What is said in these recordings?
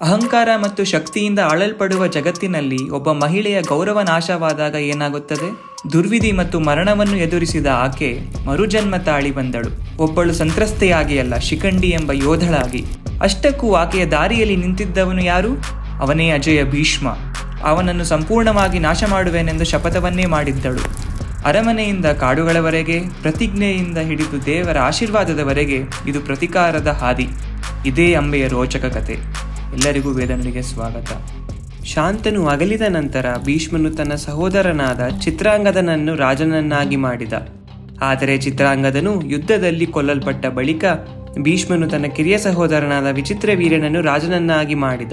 ಅಹಂಕಾರ ಮತ್ತು ಶಕ್ತಿಯಿಂದ ಆಳಲ್ಪಡುವ ಜಗತ್ತಿನಲ್ಲಿ ಒಬ್ಬ ಮಹಿಳೆಯ ಗೌರವ ನಾಶವಾದಾಗ ಏನಾಗುತ್ತದೆ? ದುರ್ವಿಧಿ ಮತ್ತು ಮರಣವನ್ನು ಎದುರಿಸಿದ ಆಕೆ ಮರುಜನ್ಮ ತಾಳಿ ಬಂದಳು. ಒಬ್ಬಳು ಸಂತ್ರಸ್ತೆಯಾಗಿ ಅಲ್ಲ ಶಿಖಂಡಿ ಎಂಬ ಯೋಧಳಾಗಿ. ಅಷ್ಟಕ್ಕೂ ಆಕೆಯ ದಾರಿಯಲ್ಲಿ ನಿಂತಿದ್ದವನು ಯಾರು? ಅವನೇ ಅಜಯ ಭೀಷ್ಮ. ಅವನನ್ನು ಸಂಪೂರ್ಣವಾಗಿ ನಾಶ ಮಾಡುವೆನೆಂದು ಶಪಥವನ್ನೇ ಮಾಡಿದ್ದಳು. ಅರಮನೆಯಿಂದ ಕಾಡುಗಳವರೆಗೆ, ಪ್ರತಿಜ್ಞೆಯಿಂದ ಹಿಡಿದು ದೇವರ ಆಶೀರ್ವಾದದವರೆಗೆ ಇದು ಪ್ರತಿಕಾರದ ಹಾದಿ. ಇದೇ ಅಂಬೆಯ ರೋಚಕ ಕತೆ. ಎಲ್ಲರಿಗೂ ವೇದನಿಗೆ ಸ್ವಾಗತ. ಶಾಂತನು ಅಗಲಿದ ನಂತರ ಭೀಷ್ಮನು ತನ್ನ ಸಹೋದರನಾದ ಚಿತ್ರಾಂಗದನನ್ನು ರಾಜನನ್ನಾಗಿ ಮಾಡಿದ. ಆದರೆ ಚಿತ್ರಾಂಗದನು ಯುದ್ಧದಲ್ಲಿ ಕೊಲ್ಲಲ್ಪಟ್ಟ ಬಳಿಕ ಭೀಷ್ಮನು ತನ್ನ ಕಿರಿಯ ಸಹೋದರನಾದ ವಿಚಿತ್ರ ವೀರ್ಯನನ್ನು ರಾಜನನ್ನಾಗಿ ಮಾಡಿದ.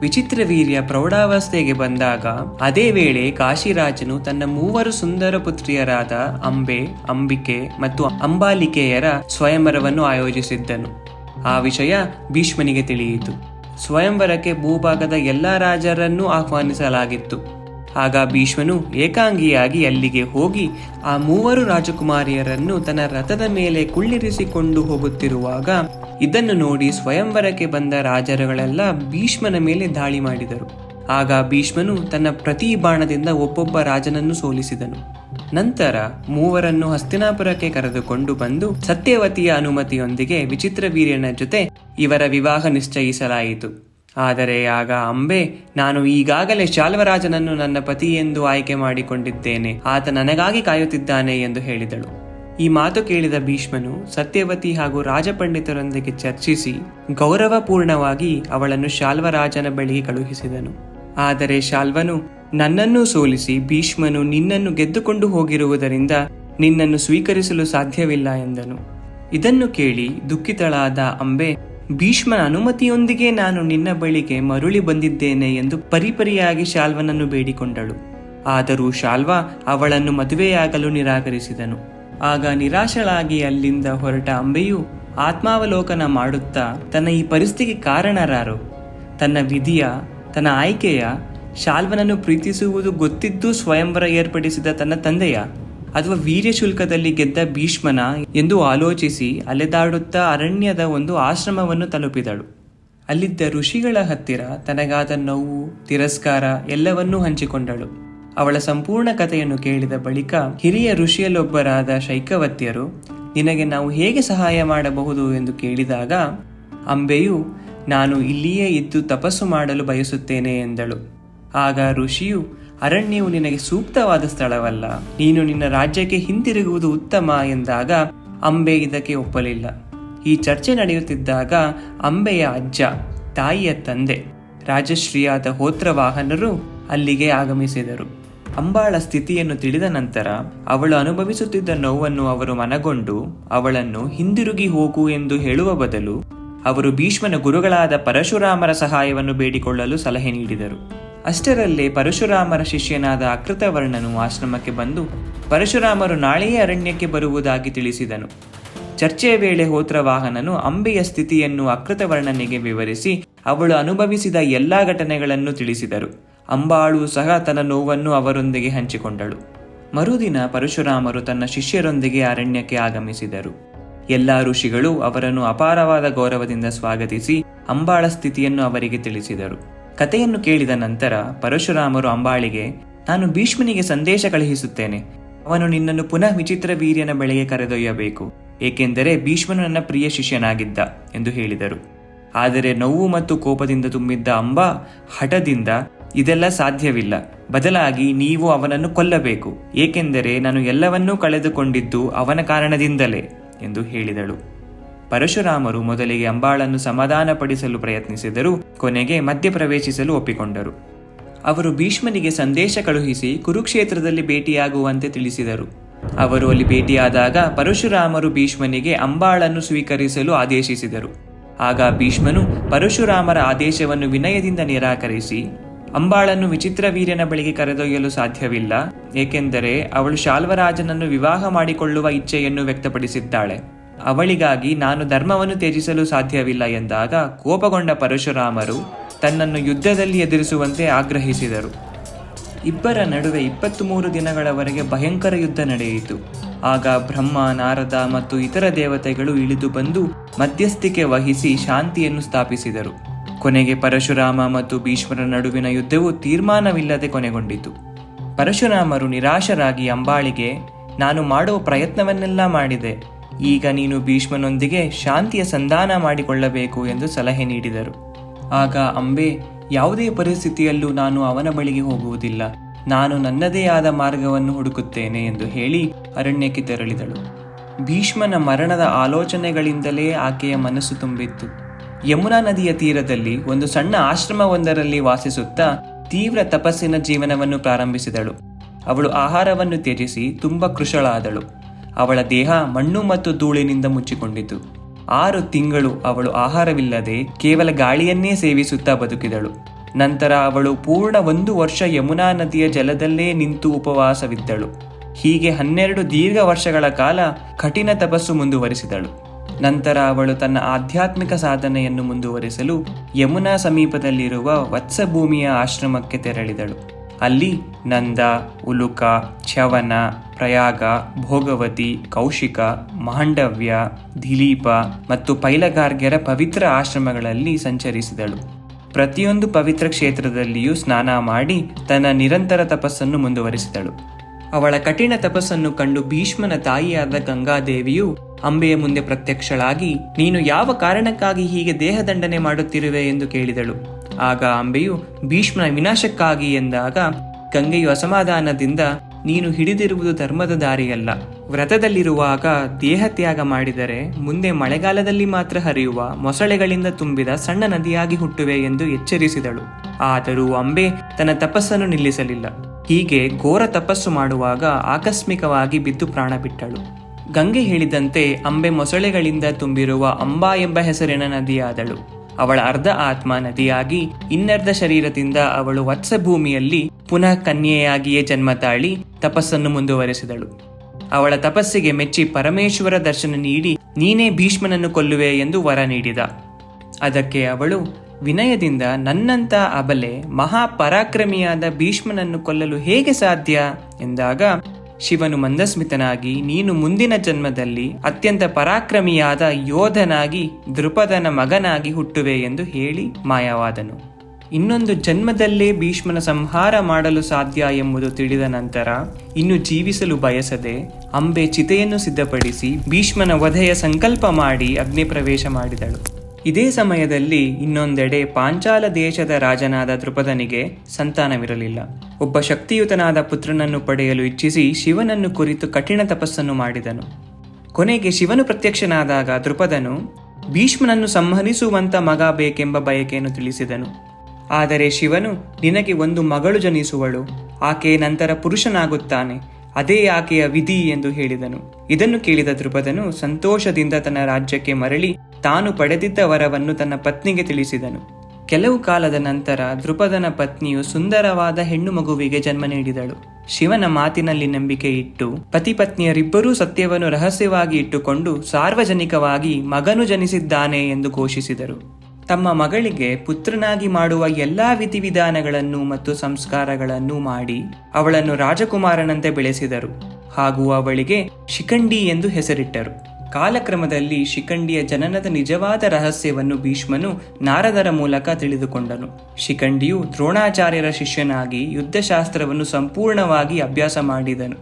ವಿಚಿತ್ರವೀರ್ಯ ಪ್ರೌಢಾವಸ್ಥೆಗೆ ಬಂದಾಗ ಅದೇ ವೇಳೆ ಕಾಶಿರಾಜನು ತನ್ನ ಮೂವರು ಸುಂದರ ಪುತ್ರಿಯರಾದ ಅಂಬೆ, ಅಂಬಿಕೆ ಮತ್ತು ಅಂಬಾಲಿಕೆಯರ ಸ್ವಯಂವರವನ್ನು ಆಯೋಜಿಸಿದ್ದನು. ಆ ವಿಷಯ ಭೀಷ್ಮನಿಗೆ ತಿಳಿಯಿತು. ಸ್ವಯಂವರಕ್ಕೆ ಭೂಭಾಗದ ಎಲ್ಲ ರಾಜರನ್ನೂ ಆಹ್ವಾನಿಸಲಾಗಿತ್ತು. ಆಗ ಭೀಷ್ಮನು ಏಕಾಂಗಿಯಾಗಿ ಅಲ್ಲಿಗೆ ಹೋಗಿ ಆ ಮೂವರು ರಾಜಕುಮಾರಿಯರನ್ನು ತನ್ನ ರಥದ ಮೇಲೆ ಕುಳ್ಳಿರಿಸಿಕೊಂಡು ಹೋಗುತ್ತಿರುವಾಗ ಇದನ್ನು ನೋಡಿ ಸ್ವಯಂವರಕ್ಕೆ ಬಂದ ರಾಜರುಗಳೆಲ್ಲ ಭೀಷ್ಮನ ಮೇಲೆ ದಾಳಿ ಮಾಡಿದರು. ಆಗ ಭೀಷ್ಮನು ತನ್ನ ಪ್ರತಿ ಬಾಣದಿಂದ ಒಬ್ಬೊಬ್ಬ ರಾಜನನ್ನು ಸೋಲಿಸಿದನು. ನಂತರ ಮೂವರನ್ನು ಹಸ್ತಿನಾಪುರಕ್ಕೆ ಕರೆದುಕೊಂಡು ಬಂದು ಸತ್ಯವತಿಯ ಅನುಮತಿಯೊಂದಿಗೆ ವಿಚಿತ್ರ ವೀರ್ಯನ ಜೊತೆ ಇವರ ವಿವಾಹ ನಿಶ್ಚಯಿಸಲಾಯಿತು. ಆದರೆ ಆಗ ಅಂಬೆ, ನಾನು ಈಗಾಗಲೇ ಶಾಲ್ವರಾಜನನ್ನು ನನ್ನ ಪತಿ ಎಂದು ಆಯ್ಕೆ ಮಾಡಿಕೊಂಡಿದ್ದೇನೆ, ಆತ ನನಗಾಗಿ ಕಾಯುತ್ತಿದ್ದಾನೆ ಎಂದು ಹೇಳಿದಳು. ಈ ಮಾತು ಕೇಳಿದ ಭೀಷ್ಮನು ಸತ್ಯವತಿ ಹಾಗೂ ರಾಜಪಂಡಿತರೊಂದಿಗೆ ಚರ್ಚಿಸಿ ಗೌರವಪೂರ್ಣವಾಗಿ ಅವಳನ್ನು ಶಾಲ್ವರಾಜನ ಬಳಿಗೆ ಕಳುಹಿಸಿದನು. ಆದರೆ ಶಾಲ್ವನು, ನನ್ನನ್ನು ಸೋಲಿಸಿ ಭೀಷ್ಮನು ನಿನ್ನನ್ನು ಗೆದ್ದುಕೊಂಡು ಹೋಗಿರುವುದರಿಂದ ನಿನ್ನನ್ನು ಸ್ವೀಕರಿಸಲು ಸಾಧ್ಯವಿಲ್ಲ ಎಂದನು. ಇದನ್ನು ಕೇಳಿ ದುಃಖಿತಳಾದ ಅಂಬೆ, ಭೀಷ್ಮನ ಅನುಮತಿಯೊಂದಿಗೆ ನಾನು ನಿನ್ನ ಬಳಿಗೆ ಮರುಳಿ ಬಂದಿದ್ದೇನೆ ಎಂದು ಪರಿಪರಿಯಾಗಿ ಶಾಲ್ವನನ್ನು ಬೇಡಿಕೊಂಡಳು. ಆದರೂ ಶಾಲ್ವ ಅವಳನ್ನು ಮದುವೆಯಾಗಲು ನಿರಾಕರಿಸಿದನು. ಆಗ ನಿರಾಶಳಾಗಿ ಅಲ್ಲಿಂದ ಹೊರಟ ಅಂಬೆಯು ಆತ್ಮಾವಲೋಕನ ಮಾಡುತ್ತಾ ತನ್ನ ಈ ಪರಿಸ್ಥಿತಿಗೆ ಕಾರಣರಾರು. ತನ್ನ ವಿಧಿಯ ತನ್ನ ಆಯ್ಕೆಯ ಶಾಲ್ವನನ್ನು ಪ್ರೀತಿಸುವುದು ಗೊತ್ತಿದ್ದು ಸ್ವಯಂವರ ಏರ್ಪಡಿಸಿದ ತನ್ನ ತಂದೆಯ ಅಥವಾ ವೀರ್ಯ ಶುಲ್ಕದಲ್ಲಿ ಗೆದ್ದ ಭೀಷ್ಮನ ಎಂದು ಆಲೋಚಿಸಿ ಅಲೆದಾಡುತ್ತಾ ಅರಣ್ಯದ ಒಂದು ಆಶ್ರಮವನ್ನು ತಲುಪಿದಳು. ಅಲ್ಲಿದ್ದ ಋಷಿಗಳ ಹತ್ತಿರ ತನಗಾದ ನೋವು, ತಿರಸ್ಕಾರ ಎಲ್ಲವನ್ನೂ ಹಂಚಿಕೊಂಡಳು. ಅವಳ ಸಂಪೂರ್ಣ ಕಥೆಯನ್ನು ಕೇಳಿದ ಬಳಿಕ ಹಿರಿಯ ಋಷಿಯಲ್ಲೊಬ್ಬರಾದ ಶೈಕವತ್ಯರು, ನಿನಗೆ ನಾವು ಹೇಗೆ ಸಹಾಯ ಮಾಡಬಹುದು? ಎಂದು ಕೇಳಿದಾಗ, ಅಂಬೆಯು ನಾನು ಇಲ್ಲಿಯೇ ಇದ್ದು ತಪಸ್ಸು ಮಾಡಲು ಬಯಸುತ್ತೇನೆ ಎಂದಳು. ಆಗ ಋಷಿಯು, ಅರಣ್ಯವು ನಿನಗೆ ಸೂಕ್ತವಾದ ಸ್ಥಳವಲ್ಲ, ನೀನು ನಿನ್ನ ರಾಜ್ಯಕ್ಕೆ ಹಿಂತಿರುಗುವುದು ಉತ್ತಮ ಎಂದಾಗ ಅಂಬೆ ಇದಕ್ಕೆ ಒಪ್ಪಲಿಲ್ಲ. ಈ ಚರ್ಚೆ ನಡೆಯುತ್ತಿದ್ದಾಗ ಅಂಬೆಯ ಅಜ್ಜ, ತಾಯಿಯ ತಂದೆ, ರಾಜಶ್ರೀಯಾದ ಹೋತ್ರವಾಹನರು ಅಲ್ಲಿಗೆ ಆಗಮಿಸಿದರು. ಅಂಬಾಳ ಸ್ಥಿತಿಯನ್ನು ತಿಳಿದ ನಂತರ ಅವಳು ಅನುಭವಿಸುತ್ತಿದ್ದ ನೋವನ್ನು ಅವರು ಮನಗೊಂಡು ಅವಳನ್ನು ಹಿಂದಿರುಗಿ ಹೋಗು ಎಂದು ಹೇಳುವ ಬದಲು ಅವರು ಭೀಷ್ಮನ ಗುರುಗಳಾದ ಪರಶುರಾಮರ ಸಹಾಯವನ್ನು ಬೇಡಿಕೊಳ್ಳಲು ಸಲಹೆ ನೀಡಿದರು. ಅಷ್ಟರಲ್ಲೇ ಪರಶುರಾಮರ ಶಿಷ್ಯನಾದ ಅಕೃತವರ್ಣನು ಆಶ್ರಮಕ್ಕೆ ಬಂದು ಪರಶುರಾಮರು ನಾಳೆಯೇ ಅರಣ್ಯಕ್ಕೆ ಬರುವುದಾಗಿ ತಿಳಿಸಿದನು. ಚರ್ಚೆಯ ವೇಳೆ ಹೋತ್ರವಾಹನನು ಅಂಬೆಯ ಸ್ಥಿತಿಯನ್ನು ಅಕೃತವರ್ಣನಿಗೆ ವಿವರಿಸಿ ಅವಳು ಅನುಭವಿಸಿದ ಎಲ್ಲಾ ಘಟನೆಗಳನ್ನು ತಿಳಿಸಿದರು. ಅಂಬಾಳು ಸಹ ತನ್ನ ನೋವನ್ನು ಅವರೊಂದಿಗೆ ಹಂಚಿಕೊಂಡಳು. ಮರುದಿನ ಪರಶುರಾಮರು ತನ್ನ ಶಿಷ್ಯರೊಂದಿಗೆ ಅರಣ್ಯಕ್ಕೆ ಆಗಮಿಸಿದರು. ಎಲ್ಲಾ ಋಷಿಗಳು ಅವರನ್ನು ಅಪಾರವಾದ ಗೌರವದಿಂದ ಸ್ವಾಗತಿಸಿ ಅಂಬಾಳ ಸ್ಥಿತಿಯನ್ನು ಅವರಿಗೆ ತಿಳಿಸಿದರು. ಕಥೆಯನ್ನು ಕೇಳಿದ ನಂತರ ಪರಶುರಾಮರು ಅಂಬಾಳಿಗೆ, ನಾನು ಭೀಷ್ಮನಿಗೆ ಸಂದೇಶ ಕಳುಹಿಸುತ್ತೇನೆ. ಅವನು ನಿನ್ನನ್ನು ಪುನಃ ವಿಚಿತ್ರ ವೀರ್ಯನ ಬೆಳೆಗೆ ಕರೆದೊಯ್ಯಬೇಕು, ಏಕೆಂದರೆ ಭೀಷ್ಮನು ನನ್ನ ಪ್ರಿಯ ಶಿಷ್ಯನಾಗಿದ್ದ, ಎಂದು ಹೇಳಿದರು. ಆದರೆ ನೋವು ಮತ್ತು ಕೋಪದಿಂದ ತುಂಬಿದ್ದ ಅಂಬಾ, ಹಠದಿಂದ ಇದೆಲ್ಲ ಸಾಧ್ಯವಿಲ್ಲ. ಬದಲಾಗಿ ನೀವು ಅವನನ್ನು ಕೊಲ್ಲಬೇಕು, ಏಕೆಂದರೆ ನಾನು ಎಲ್ಲವನ್ನೂ ಕಳೆದುಕೊಂಡಿದ್ದು ಅವನ ಕಾರಣದಿಂದಲೇ. ಎಂದು ಹೇಳಿದಳು. ಪರಶುರಾಮರು ಮೊದಲಿಗೆ ಅಂಬಾಳನ್ನು ಸಮಾಧಾನಪಡಿಸಲು ಪ್ರಯತ್ನಿಸಿದರೂ ಕೊನೆಗೆ ಮಧ್ಯಪ್ರವೇಶಿಸಲು ಒಪ್ಪಿಕೊಂಡರು. ಅವರು ಭೀಷ್ಮನಿಗೆ ಸಂದೇಶ ಕಳುಹಿಸಿ ಕುರುಕ್ಷೇತ್ರದಲ್ಲಿ ಭೇಟಿಯಾಗುವಂತೆ ತಿಳಿಸಿದರು. ಅವರು ಅಲ್ಲಿ ಭೇಟಿಯಾದಾಗ ಪರಶುರಾಮರು ಭೀಷ್ಮನಿಗೆ ಅಂಬಾಳನ್ನು ಸ್ವೀಕರಿಸಲು ಆದೇಶಿಸಿದರು. ಆಗ ಭೀಷ್ಮನು ಪರಶುರಾಮರ ಆದೇಶವನ್ನು ವಿನಯದಿಂದ ನಿರಾಕರಿಸಿ ಅಂಬಾಳನ್ನು ವಿಚಿತ್ರವೀರ್ಯನ ಬಳಿಗೆ ಕರೆದೊಯ್ಯಲು ಸಾಧ್ಯವಿಲ್ಲ, ಏಕೆಂದರೆ ಅವಳು ಶಾಲ್ವರಾಜನನ್ನು ವಿವಾಹ ಮಾಡಿಕೊಳ್ಳುವ ಇಚ್ಛೆಯನ್ನು ವ್ಯಕ್ತಪಡಿಸಿದ್ದಾಳೆ. ಅವಳಿಗಾಗಿ ನಾನು ಧರ್ಮವನ್ನು ತ್ಯಜಿಸಲು ಸಾಧ್ಯವಿಲ್ಲ ಎಂದಾಗ ಕೋಪಗೊಂಡ ಪರಶುರಾಮರು ತನ್ನನ್ನು ಯುದ್ಧದಲ್ಲಿ ಎದುರಿಸುವಂತೆ ಆಗ್ರಹಿಸಿದರು. ಇಬ್ಬರ ನಡುವೆ ಇಪ್ಪತ್ತ್ ಮೂರು ದಿನಗಳವರೆಗೆ ಭಯಂಕರ ಯುದ್ಧ ನಡೆಯಿತು. ಆಗ ಬ್ರಹ್ಮ, ನಾರದ ಮತ್ತು ಇತರ ದೇವತೆಗಳು ಇಳಿದು ಬಂದು ಮಧ್ಯಸ್ಥಿಕೆ ವಹಿಸಿ ಶಾಂತಿಯನ್ನು ಸ್ಥಾಪಿಸಿದರು. ಕೊನೆಗೆ ಪರಶುರಾಮ ಮತ್ತು ಭೀಷ್ಮರ ನಡುವಿನ ಯುದ್ಧವು ತೀರ್ಮಾನವಿಲ್ಲದೆ ಕೊನೆಗೊಂಡಿತು. ಪರಶುರಾಮರು ನಿರಾಶರಾಗಿ ಅಂಬಾಳಿಗೆ, ನಾನು ಮಾಡುವ ಪ್ರಯತ್ನವನ್ನೆಲ್ಲ ಮಾಡಿದೆ. ಈಗ ನೀನು ಭೀಷ್ಮನೊಂದಿಗೆ ಶಾಂತಿಯ ಸಂಧಾನ ಮಾಡಿಕೊಳ್ಳಬೇಕು ಎಂದು ಸಲಹೆ ನೀಡಿದರು. ಆಗ ಅಂಬೆ, ಯಾವುದೇ ಪರಿಸ್ಥಿತಿಯಲ್ಲೂ ನಾನು ಅವನ ಬಳಿಗೆ ಹೋಗುವುದಿಲ್ಲ. ನಾನು ನನ್ನದೇ ಆದ ಮಾರ್ಗವನ್ನು ಹುಡುಕುತ್ತೇನೆ ಎಂದು ಹೇಳಿ ಅರಣ್ಯಕ್ಕೆ ತೆರಳಿದಳು. ಭೀಷ್ಮನ ಮರಣದ ಆಲೋಚನೆಗಳಿಂದಲೇ ಆಕೆಯ ಮನಸ್ಸು ತುಂಬಿತ್ತು. ಯಮುನಾ ನದಿಯ ತೀರದಲ್ಲಿ ಒಂದು ಸಣ್ಣ ಆಶ್ರಮವೊಂದರಲ್ಲಿ ವಾಸಿಸುತ್ತಾ ತೀವ್ರ ತಪಸ್ಸಿನ ಜೀವನವನ್ನು ಪ್ರಾರಂಭಿಸಿದಳು. ಅವಳು ಆಹಾರವನ್ನು ತ್ಯಜಿಸಿ ತುಂಬ ಕೃಶಳಾದಳು. ಅವಳ ದೇಹ ಮಣ್ಣು ಮತ್ತು ಧೂಳಿನಿಂದ ಮುಚ್ಚಿಕೊಂಡಿತು. ಆರು ತಿಂಗಳು ಅವಳು ಆಹಾರವಿಲ್ಲದೆ ಕೇವಲ ಗಾಳಿಯನ್ನೇ ಸೇವಿಸುತ್ತಾ ಬದುಕಿದಳು. ನಂತರ ಅವಳು ಪೂರ್ಣ ಒಂದು ವರ್ಷ ಯಮುನಾ ನದಿಯ ಜಲದಲ್ಲೇ ನಿಂತು ಉಪವಾಸವಿದ್ದಳು. ಹೀಗೆ ಹನ್ನೆರಡು ದೀರ್ಘ ವರ್ಷಗಳ ಕಾಲ ಕಠಿಣ ತಪಸ್ಸು ಮುಂದುವರಿಸಿದಳು. ನಂತರ ಅವಳು ತನ್ನ ಆಧ್ಯಾತ್ಮಿಕ ಸಾಧನೆಯನ್ನು ಮುಂದುವರಿಸಲು ಯಮುನಾ ಸಮೀಪದಲ್ಲಿರುವ ವತ್ಸಭೂಮಿಯ ಆಶ್ರಮಕ್ಕೆ ತೆರಳಿದಳು. ಅಲ್ಲಿ ನಂದ, ಉಲುಕ, ಚ್ಯವನ, ಪ್ರಯಾಗ, ಭೋಗವತಿ, ಕೌಶಿಕ, ಮಾಂಡವ್ಯ, ದಿಲೀಪ ಮತ್ತು ಪೈಲಗಾರ್ಗ್ಯರ ಪವಿತ್ರ ಆಶ್ರಮಗಳಲ್ಲಿ ಸಂಚರಿಸಿದಳು. ಪ್ರತಿಯೊಂದು ಪವಿತ್ರ ಕ್ಷೇತ್ರದಲ್ಲಿಯೂ ಸ್ನಾನ ಮಾಡಿ ತನ್ನ ನಿರಂತರ ತಪಸ್ಸನ್ನು ಮುಂದುವರಿಸಿದಳು. ಅವಳ ಕಠಿಣ ತಪಸ್ಸನ್ನು ಕಂಡು ಭೀಷ್ಮನ ತಾಯಿಯಾದ ಗಂಗಾದೇವಿಯು ಅಂಬೆಯ ಮುಂದೆ ಪ್ರತ್ಯಕ್ಷಳಾಗಿ, ನೀನು ಯಾವ ಕಾರಣಕ್ಕಾಗಿ ಹೀಗೆ ದೇಹದಂಡನೆ ಮಾಡುತ್ತಿರುವೆ ಎಂದು ಕೇಳಿದಳು. ಆಗ ಅಂಬೆಯು, ಭೀಷ್ಮನ ವಿನಾಶಕ್ಕಾಗಿ ಎಂದಾಗ, ಗಂಗೆಯು ಅಸಮಾಧಾನದಿಂದ, ನೀನು ಹಿಡಿದಿರುವುದು ಧರ್ಮದ ದಾರಿಯಲ್ಲ. ವ್ರತದಲ್ಲಿರುವಾಗ ದೇಹ ತ್ಯಾಗ ಮಾಡಿದರೆ, ಮುಂದೆ ಮಳೆಗಾಲದಲ್ಲಿ ಮಾತ್ರ ಹರಿಯುವ ಮೊಸಳೆಗಳಿಂದ ತುಂಬಿದ ಸಣ್ಣ ನದಿಯಾಗಿ ಹುಟ್ಟುವೆ ಎಂದು ಎಚ್ಚರಿಸಿದಳು. ಆದರೂ ಅಂಬೆ ತನ್ನ ತಪಸ್ಸನ್ನು ನಿಲ್ಲಿಸಲಿಲ್ಲ. ಹೀಗೆ ಘೋರ ತಪಸ್ಸು ಮಾಡುವಾಗ ಆಕಸ್ಮಿಕವಾಗಿ ಬಿದ್ದು ಪ್ರಾಣ ಬಿಟ್ಟಳು ಗಂಗೆ ಹೇಳಿದಂತೆ ಅಂಬೆ ಮೊಸಳೆಗಳಿಂದ ತುಂಬಿರುವ ಅಂಬಾ ಎಂಬ ಹೆಸರಿನ ನದಿಯಾದಳು. ಅವಳ ಅರ್ಧ ಆತ್ಮ ನದಿಯಾಗಿ, ಇನ್ನರ್ಧ ಶರೀರದಿಂದ ಅವಳು ವತ್ಸಭೂಮಿಯಲ್ಲಿ ಪುನಃ ಕನ್ಯೆಯಾಗಿಯೇ ಜನ್ಮ ತಾಳಿ ತಪಸ್ಸನ್ನು ಮುಂದುವರೆಸಿದಳು. ಅವಳ ತಪಸ್ಸಿಗೆ ಮೆಚ್ಚಿ ಪರಮೇಶ್ವರ ದರ್ಶನ ನೀಡಿ, ನೀನೇ ಭೀಷ್ಮನನ್ನು ಕೊಲ್ಲುವೆ ಎಂದು ವರ ನೀಡಿದ. ಅದಕ್ಕೆ ಅವಳು, ವಿನಯದಿಂದ ನನ್ನಂತ ಅಬಲೆ ಮಹಾಪರಾಕ್ರಮಿಯಾದ ಭೀಷ್ಮನನ್ನು ಕೊಲ್ಲಲು ಹೇಗೆ ಸಾಧ್ಯ? ಎಂದಾಗ ಶಿವನು ಮಂದಸ್ಮಿತನಾಗಿ, ನೀನು ಮುಂದಿನ ಜನ್ಮದಲ್ಲಿ ಅತ್ಯಂತ ಪರಾಕ್ರಮಿಯಾದ ಯೋಧನಾಗಿ, ದೃಪದನ ಮಗನಾಗಿ ಹುಟ್ಟುವೆ ಎಂದು ಹೇಳಿ ಮಾಯವಾದನು. ಇನ್ನೊಂದು ಜನ್ಮದಲ್ಲೇ ಭೀಷ್ಮನ ಸಂಹಾರ ಮಾಡಲು ಸಾಧ್ಯ ಎಂಬುದು ತಿಳಿದ ನಂತರ, ಇನ್ನು ಜೀವಿಸಲು ಬಯಸದೆ ಅಂಬೆ ಚಿತೆಯನ್ನು ಸಿದ್ಧಪಡಿಸಿ ಭೀಷ್ಮನ ವಧೆಯ ಸಂಕಲ್ಪ ಮಾಡಿ ಅಗ್ನಿ ಪ್ರವೇಶ ಮಾಡಿದಳು. ಇದೇ ಸಮಯದಲ್ಲಿ ಇನ್ನೊಂದೆಡೆ ಪಾಂಚಾಲ ದೇಶದ ರಾಜನಾದ ದೃಪದನಿಗೆ ಸಂತಾನವಿರಲಿಲ್ಲ. ಒಬ್ಬ ಶಕ್ತಿಯುತನಾದ ಪುತ್ರನನ್ನು ಪಡೆಯಲು ಇಚ್ಛಿಸಿ ಶಿವನನ್ನು ಕುರಿತು ಕಠಿಣ ತಪಸ್ಸನ್ನು ಮಾಡಿದನು. ಕೊನೆಗೆ ಶಿವನು ಪ್ರತ್ಯಕ್ಷನಾದಾಗ ದೃಪದನು ಭೀಷ್ಮನನ್ನು ಸಂಹರಿಸುವಂತ ಮಗ ಬೇಕೆಂಬ ಬಯಕೆಯನ್ನು ತಿಳಿಸಿದನು. ಆದರೆ ಶಿವನು, ನಿನಗೆ ಒಂದು ಮಗಳು ಜನಿಸುವಳು. ಆಕೆ ನಂತರ ಪುರುಷನಾಗುತ್ತಾನೆ. ಅದೇ ಆಕೆಯ ವಿಧಿ ಎಂದು ಹೇಳಿದನು. ಇದನ್ನು ಕೇಳಿದ ದೃಪದನು ಸಂತೋಷದಿಂದ ತನ್ನ ರಾಜ್ಯಕ್ಕೆ ಮರಳಿ ತಾನು ಪಡೆದಿದ್ದ ವರವನ್ನು ತನ್ನ ಪತ್ನಿಗೆ ತಿಳಿಸಿದನು. ಕೆಲವು ಕಾಲದ ನಂತರ ದೃಪದನ ಪತ್ನಿಯು ಸುಂದರವಾದ ಹೆಣ್ಣು ಮಗುವಿಗೆ ಜನ್ಮ ನೀಡಿದಳು. ಶಿವನ ಮಾತಿನಲ್ಲಿ ನಂಬಿಕೆ ಇಟ್ಟು ಪತಿಪತ್ನಿಯರಿಬ್ಬರೂ ಸತ್ಯವನ್ನು ರಹಸ್ಯವಾಗಿ ಇಟ್ಟುಕೊಂಡು ಸಾರ್ವಜನಿಕವಾಗಿ ಮಗನು ಜನಿಸಿದ್ದಾನೆ ಎಂದು ಘೋಷಿಸಿದರು. ತಮ್ಮ ಮಗಳಿಗೆ ಪುತ್ರನಾಗಿ ಮಾಡುವ ಎಲ್ಲಾ ವಿಧಿವಿಧಾನಗಳನ್ನು ಮತ್ತು ಸಂಸ್ಕಾರಗಳನ್ನು ಮಾಡಿ ಅವಳನ್ನು ರಾಜಕುಮಾರನಂತೆ ಬೆಳೆಸಿದರು ಹಾಗೂ ಅವಳಿಗೆ ಶಿಖಂಡಿ ಎಂದು ಹೆಸರಿಟ್ಟರು. ಕಾಲಕ್ರಮದಲ್ಲಿ ಶಿಖಂಡಿಯ ಜನನದ ನಿಜವಾದ ರಹಸ್ಯವನ್ನು ಭೀಷ್ಮನು ನಾರದರ ಮೂಲಕ ತಿಳಿದುಕೊಂಡನು. ಶಿಖಂಡಿಯು ದ್ರೋಣಾಚಾರ್ಯರ ಶಿಷ್ಯನಾಗಿ ಯುದ್ಧಶಾಸ್ತ್ರವನ್ನು ಸಂಪೂರ್ಣವಾಗಿ ಅಭ್ಯಾಸ ಮಾಡಿದನು.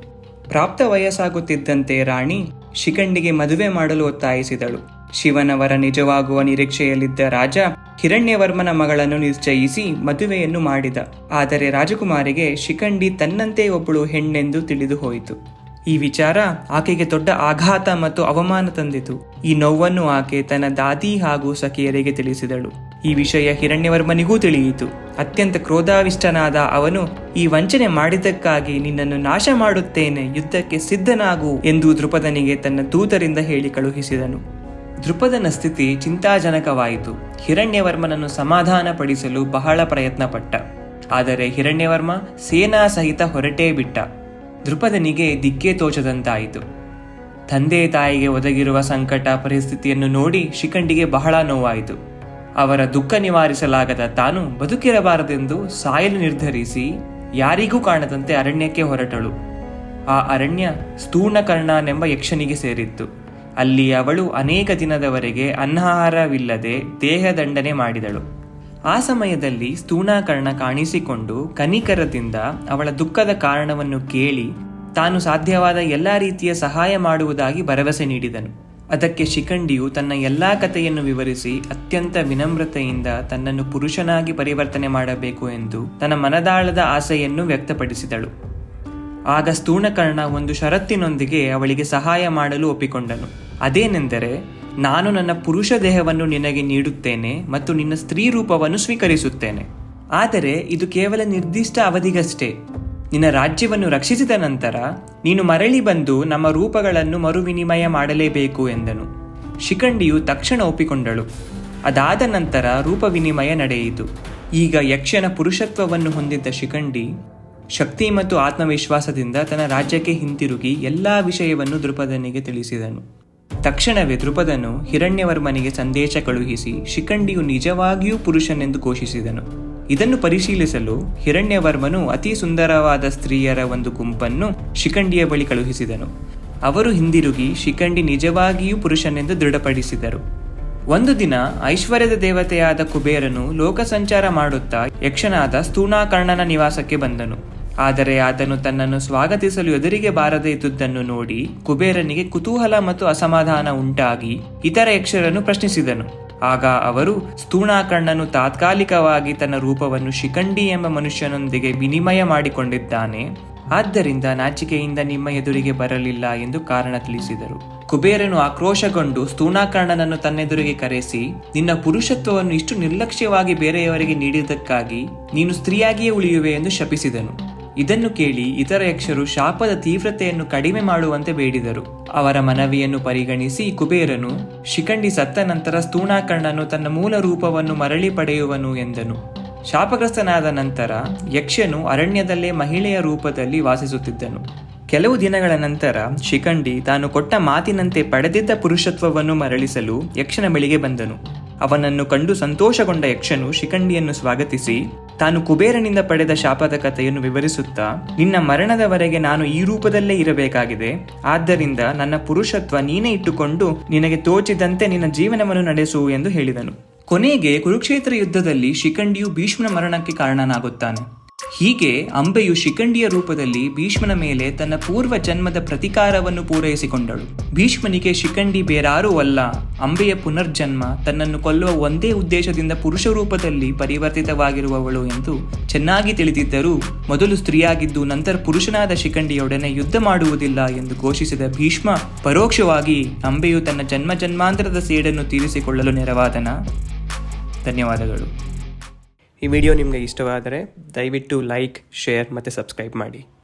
ಪ್ರಾಪ್ತ ವಯಸ್ಸಾಗುತ್ತಿದ್ದಂತೆ ರಾಣಿ ಶಿಖಂಡಿಗೆ ಮದುವೆ ಮಾಡಲು ಒತ್ತಾಯಿಸಿದಳು. ಶಿವನವರ ನಿಜವಾಗುವ ನಿರೀಕ್ಷೆಯಲ್ಲಿದ್ದ ರಾಜ ಹಿರಣ್ಯವರ್ಮನ ಮಗಳನ್ನು ನಿಶ್ಚಯಿಸಿ ಮದುವೆಯನ್ನು ಮಾಡಿದ. ಆದರೆ ರಾಜಕುಮಾರಿಗೆ ಶಿಖಂಡಿ ತನ್ನಂತೆ ಒಬ್ಬಳು ಹೆಣ್ಣೆಂದು ತಿಳಿದು ಹೋಯಿತು ಈ ವಿಚಾರ ಆಕೆಗೆ ದೊಡ್ಡ ಆಘಾತ ಮತ್ತು ಅವಮಾನ ತಂದಿತು. ಈ ನೋವನ್ನು ಆಕೆ ತನ್ನ ದಾದಿ ಹಾಗೂ ಸಖಿಯರಿಗೆ ತಿಳಿಸಿದಳು. ಈ ವಿಷಯ ಹಿರಣ್ಯವರ್ಮನಿಗೂ ತಿಳಿಯಿತು. ಅತ್ಯಂತ ಕ್ರೋಧಾವಿಷ್ಟನಾದ ಅವನು, ಈ ವಂಚನೆ ಮಾಡಿದ್ದಕ್ಕಾಗಿ ನಿನ್ನನ್ನು ನಾಶ ಮಾಡುತ್ತೇನೆ, ಯುದ್ಧಕ್ಕೆ ಸಿದ್ಧನಾಗು ಎಂದು ದೃಪದನಿಗೆ ತನ್ನ ದೂತರಿಂದ ಹೇಳಿ ಕಳುಹಿಸಿದನು. ದೃಪದನ ಸ್ಥಿತಿ ಚಿಂತಾಜನಕವಾಯಿತು. ಹಿರಣ್ಯವರ್ಮನನ್ನು ಸಮಾಧಾನಪಡಿಸಲು ಬಹಳ ಪ್ರಯತ್ನಪಟ್ಟ. ಆದರೆ ಹಿರಣ್ಯವರ್ಮ ಸೇನಾ ಸಹಿತ ಹೊರಟೇ ಬಿಟ್ಟ. ದೃಪದನಿಗೆ ದಿಕ್ಕೇ ತೋಚದಂತಾಯಿತು. ತಂದೆ ತಾಯಿಗೆ ಒದಗಿರುವ ಸಂಕಟ ಪರಿಸ್ಥಿತಿಯನ್ನು ನೋಡಿ ಶಿಖಂಡಿಗೆ ಬಹಳ ನೋವಾಯಿತು. ಅವರ ದುಃಖ ನಿವಾರಿಸಲಾಗದ ತಾನು ಬದುಕಿರಬಾರದೆಂದು ಸಾಯಲು ನಿರ್ಧರಿಸಿ ಯಾರಿಗೂ ಕಾಣದಂತೆ ಅರಣ್ಯಕ್ಕೆ ಹೊರಟಳು. ಆ ಅರಣ್ಯ ಸ್ಥೂರ್ಣಕರ್ಣನೆಂಬ ಯಕ್ಷನಿಗೆ ಸೇರಿತ್ತು. ಅಲ್ಲಿ ಅವಳು ಅನೇಕ ದಿನದವರೆಗೆ ಅನ್ನಾಹಾರವಿಲ್ಲದೆ ದೇಹದಂಡನೆ ಮಾಡಿದಳು. ಆ ಸಮಯದಲ್ಲಿ ಸ್ಥೂಣಾಕರ್ಣ ಕಾಣಿಸಿಕೊಂಡು ಕನಿಕರದಿಂದ ಅವಳ ದುಃಖದ ಕಾರಣವನ್ನು ಕೇಳಿ ತಾನು ಸಾಧ್ಯವಾದ ಎಲ್ಲಾ ರೀತಿಯ ಸಹಾಯ ಮಾಡುವುದಾಗಿ ಭರವಸೆ ನೀಡಿದನು. ಅದಕ್ಕೆ ಶಿಖಂಡಿಯು ತನ್ನ ಎಲ್ಲಾ ಕಥೆಯನ್ನು ವಿವರಿಸಿ ಅತ್ಯಂತ ವಿನಮ್ರತೆಯಿಂದ ತನ್ನನ್ನು ಪುರುಷನಾಗಿ ಪರಿವರ್ತನೆ ಮಾಡಬೇಕು ಎಂದು ತನ್ನ ಮನದಾಳದ ಆಸೆಯನ್ನು ವ್ಯಕ್ತಪಡಿಸಿದಳು. ಆಗ ಸ್ಥೂಣಕರ್ಣ ಒಂದು ಷರತ್ತಿನೊಂದಿಗೆ ಅವಳಿಗೆ ಸಹಾಯ ಮಾಡಲು ಒಪ್ಪಿಕೊಂಡನು. ಅದೇನೆಂದರೆ ನಾನು ನನ್ನ ಪುರುಷ ದೇಹವನ್ನು ನಿನಗೆ ನೀಡುತ್ತೇನೆ ಮತ್ತು ನಿನ್ನ ಸ್ತ್ರೀ ರೂಪವನ್ನು ಸ್ವೀಕರಿಸುತ್ತೇನೆ. ಆದರೆ ಇದು ಕೇವಲ ನಿರ್ದಿಷ್ಟ ಅವಧಿಗಷ್ಟೇ. ನಿನ್ನ ರಾಜ್ಯವನ್ನು ರಕ್ಷಿಸಿದ ನಂತರ ನೀನು ಮರಳಿ ಬಂದು ನಮ್ಮ ರೂಪಗಳನ್ನು ಮರುವಿನಿಮಯ ಮಾಡಲೇಬೇಕು ಎಂದನು. ಶಿಖಂಡಿಯು ತಕ್ಷಣ ಒಪ್ಪಿಕೊಂಡಳು. ಅದಾದ ನಂತರ ರೂಪ ವಿನಿಮಯ ನಡೆಯಿತು. ಈಗ ಯಕ್ಷನ ಪುರುಷತ್ವವನ್ನು ಹೊಂದಿದ್ದ ಶಿಖಂಡಿ ಶಕ್ತಿ ಮತ್ತು ಆತ್ಮವಿಶ್ವಾಸದಿಂದ ತನ್ನ ರಾಜ್ಯಕ್ಕೆ ಹಿಂತಿರುಗಿ ಎಲ್ಲ ವಿಷಯವನ್ನು ದೃಪದನಿಗೆ ತಿಳಿಸಿದನು. ತಕ್ಷಣವೇ ದೃಪದನು ಹಿರಣ್ಯವರ್ಮನಿಗೆ ಸಂದೇಶ ಕಳುಹಿಸಿ ಶಿಖಂಡಿಯು ನಿಜವಾಗಿಯೂ ಪುರುಷನೆಂದು ಘೋಷಿಸಿದನು. ಇದನ್ನು ಪರಿಶೀಲಿಸಲು ಹಿರಣ್ಯವರ್ಮನು ಅತಿ ಸುಂದರವಾದ ಸ್ತ್ರೀಯರ ಒಂದು ಗುಂಪನ್ನು ಶಿಖಂಡಿಯ ಬಳಿ ಕಳುಹಿಸಿದನು. ಅವರು ಹಿಂದಿರುಗಿ ಶಿಖಂಡಿ ನಿಜವಾಗಿಯೂ ಪುರುಷನೆಂದು ದೃಢಪಡಿಸಿದರು. ಒಂದು ದಿನ ಐಶ್ವರ್ಯದ ದೇವತೆಯಾದ ಕುಬೇರನು ಲೋಕ ಸಂಚಾರ ಮಾಡುತ್ತಾ ಯಕ್ಷನಾದ ಸ್ಥೂಣಾಕರ್ಣನ ನಿವಾಸಕ್ಕೆ ಬಂದನು. ಆದರೆ ಆತನು ತನ್ನನ್ನು ಸ್ವಾಗತಿಸಲು ಎದುರಿಗೆ ಬಾರದೇ ಇದ್ದುದನ್ನು ನೋಡಿ ಕುಬೇರನಿಗೆ ಕುತೂಹಲ ಮತ್ತು ಅಸಮಾಧಾನ ಉಂಟಾಗಿ ಇತರ ಯಕ್ಷರನ್ನು ಪ್ರಶ್ನಿಸಿದನು. ಆಗ ಅವರು ಸ್ಥೂಣಾಕರ್ಣನು ತಾತ್ಕಾಲಿಕವಾಗಿ ತನ್ನ ರೂಪವನ್ನು ಶಿಖಂಡಿ ಎಂಬ ಮನುಷ್ಯನೊಂದಿಗೆ ವಿನಿಮಯ ಮಾಡಿಕೊಂಡಿದ್ದಾನೆ. ಆದ್ದರಿಂದ ನಾಚಿಕೆಯಿಂದ ನಿಮ್ಮ ಎದುರಿಗೆ ಬರಲಿಲ್ಲ ಎಂದು ಕಾರಣ ತಿಳಿಸಿದರು. ಕುಬೇರನು ಆಕ್ರೋಶಗೊಂಡು ಸ್ಥೂಣಾಕರ್ಣನನ್ನು ತನ್ನೆದುರಿಗೆ ಕರೆಸಿ, ನಿನ್ನ ಪುರುಷತ್ವವನ್ನು ಇಷ್ಟು ನಿರ್ಲಕ್ಷ್ಯವಾಗಿ ಬೇರೆಯವರಿಗೆ ನೀಡಿದ್ದಕ್ಕಾಗಿ ನೀನು ಸ್ತ್ರೀಯಾಗಿಯೇ ಉಳಿಯುವೆ ಎಂದು ಶಪಿಸಿದನು. ಇದನ್ನು ಕೇಳಿ ಇತರ ಯಕ್ಷರು ಶಾಪದ ತೀವ್ರತೆಯನ್ನು ಕಡಿಮೆ ಮಾಡುವಂತೆ ಬೇಡಿದರು. ಅವರ ಮನವಿಯನ್ನು ಪರಿಗಣಿಸಿ ಕುಬೇರನು, ಶಿಖಂಡಿ ಸತ್ತ ನಂತರ ಸ್ತೂಣಾಕರ್ಣನು ತನ್ನ ಮೂಲ ರೂಪವನ್ನು ಮರಳಿ ಪಡೆಯುವನು ಎಂದನು. ಶಾಪಗ್ರಸ್ತನಾದ ನಂತರ ಯಕ್ಷನು ಅರಣ್ಯದಲ್ಲೇ ಮಹಿಳೆಯ ರೂಪದಲ್ಲಿ ವಾಸಿಸುತ್ತಿದ್ದನು. ಕೆಲವು ದಿನಗಳ ನಂತರ ಶಿಖಂಡಿ ತಾನು ಕೊಟ್ಟ ಮಾತಿನಂತೆ ಪಡೆದಿದ್ದ ಪುರುಷತ್ವವನ್ನು ಮರಳಿಸಲು ಯಕ್ಷನ ಬಳಿಗೆ ಬಂದನು. ಅವನನ್ನು ಕಂಡು ಸಂತೋಷಗೊಂಡ ಯಕ್ಷನು ಶಿಖಂಡಿಯನ್ನು ಸ್ವಾಗತಿಸಿ ತಾನು ಕುಬೇರನಿಂದ ಪಡೆದ ಶಾಪದ ಕಥೆಯನ್ನು ವಿವರಿಸುತ್ತಾ, ನಿನ್ನ ಮರಣದವರೆಗೆ ನಾನು ಈ ರೂಪದಲ್ಲೇ ಇರಬೇಕಾಗಿದೆ. ಆದ್ದರಿಂದ ನನ್ನ ಪುರುಷತ್ವ ನೀನೇ ಇಟ್ಟುಕೊಂಡು ನಿನಗೆ ತೋಚಿದಂತೆ ನಿನ್ನ ಜೀವನವನ್ನು ನಡೆಸು ಎಂದು ಹೇಳಿದನು. ಕೊನೆಗೆ ಕುರುಕ್ಷೇತ್ರ ಯುದ್ಧದಲ್ಲಿ ಶಿಖಂಡಿಯು ಭೀಷ್ಮನ ಮರಣಕ್ಕೆ ಕಾರಣನಾಗುತ್ತಾನೆ. ಹೀಗೆ ಅಂಬೆಯು ಶಿಖಂಡಿಯ ರೂಪದಲ್ಲಿ ಭೀಷ್ಮನ ಮೇಲೆ ತನ್ನ ಪೂರ್ವ ಜನ್ಮದ ಪ್ರತಿಕಾರವನ್ನು ಪೂರೈಸಿಕೊಂಡಳು. ಭೀಷ್ಮನಿಗೆ ಶಿಖಂಡಿ ಬೇರಾರೂ ಅಲ್ಲ, ಅಂಬೆಯ ಪುನರ್ಜನ್ಮ ತನ್ನನ್ನು ಕೊಲ್ಲುವ ಒಂದೇ ಉದ್ದೇಶದಿಂದ ಪುರುಷ ರೂಪದಲ್ಲಿ ಪರಿವರ್ತಿತವಾಗಿರುವವಳು ಎಂದು ಚೆನ್ನಾಗಿ ತಿಳಿದಿದ್ದರೂ ಮೊದಲು ಸ್ತ್ರೀಯಾಗಿದ್ದು ನಂತರ ಪುರುಷನಾದ ಶಿಖಂಡಿಯೊಡನೆ ಯುದ್ಧ ಮಾಡುವುದಿಲ್ಲ ಎಂದು ಘೋಷಿಸಿದ ಭೀಷ್ಮ, ಪರೋಕ್ಷವಾಗಿ ಅಂಬೆಯು ತನ್ನ ಜನ್ಮ ಜನ್ಮಾಂತರದ ಸೇಡನ್ನು ತೀರಿಸಿಕೊಳ್ಳಲು ನೆರವಾದನ. ಧನ್ಯವಾದಗಳು. ಈ ವಿಡಿಯೋ ನಿಮಗೆ ಇಷ್ಟವಾದರೆ ದಯವಿಟ್ಟು ಲೈಕ್ ಶೇರ್ ಮತ್ತು ಸಬ್ಸ್ಕ್ರೈಬ್ ಮಾಡಿ.